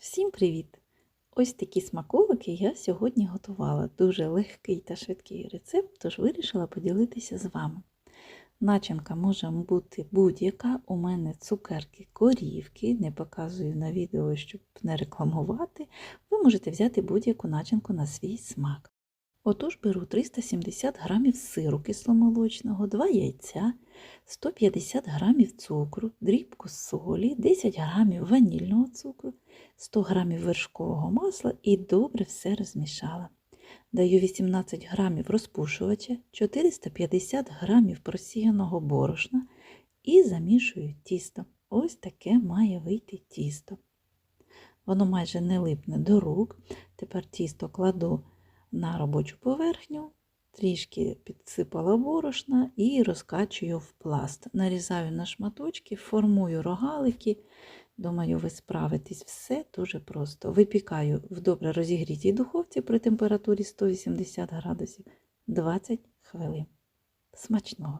Всім привіт! Ось такі смаколики я сьогодні готувала. Дуже легкий та швидкий рецепт, тож вирішила поділитися з вами. Начинка може бути будь-яка. У мене цукерки корівки, не показую на відео, щоб не рекламувати. Ви можете взяти будь-яку начинку на свій смак. Отож беру 370 г сиру кисломолочного, 2 яйця, 150 г цукру, дрібку солі, 10 г ванільного цукру, 100 г вершкового масла і добре все розмішала. Даю 18 г розпушувача, 450 г просіяного борошна і замішую тісто. Ось таке має вийти тісто. Воно майже не липне до рук. Тепер тісто кладу на робочу поверхню, трішки підсипала борошна і розкачую в пласт. Нарізаю на шматочки, формую рогалики. Думаю, ви справитесь все дуже просто. Випікаю в добре розігрітій духовці при температурі 180 градусів 20 хвилин. Смачного!